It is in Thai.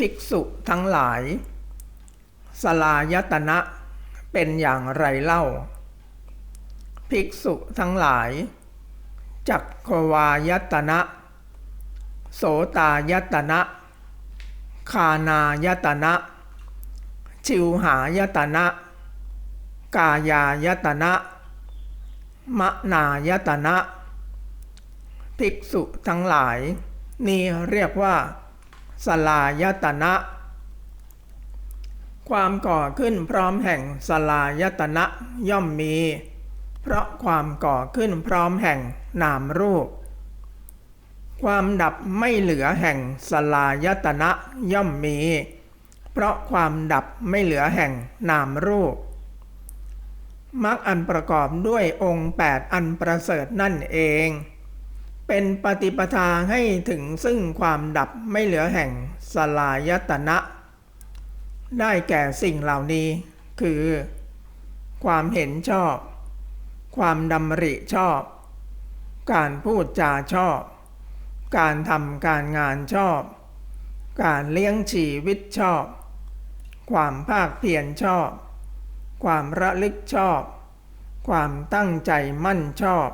ภิกษุทั้งหลาย สลายตนะเป็นอย่างไรเล่า ภิกษุทั้งหลาย จักขวายตนะ โสตายตนะ คานายตนะ ชิวหายตนะ กายายตนะมะนายตนะ ภิกษุทั้งหลาย นี่เรียกว่า สลายตนะ ความก่อขึ้นพร้อมแห่งสลายตนะย่อมมี เพราะความก่อขึ้นพร้อมแห่งนามรูป ความดับไม่เหลือแห่งสลายตนะย่อมมี เพราะความดับไม่เหลือแห่งนามรูปมรรคอันประกอบด้วยองค์ 8 อันประเสริฐนั่นเอง เป็นปฏิปทาให้ถึงซึ่งความดับไม่เหลือแห่งสลายตนะ ได้แก่สิ่งเหล่านี้ คือ ความเห็นชอบ ความดำริชอบ การพูดจาชอบ การทำการงานชอบ การเลี้ยงชีวิตชอบ ความภาคเพียรชอบ ความระลึกชอบ ความตั้งใจมั่นชอบ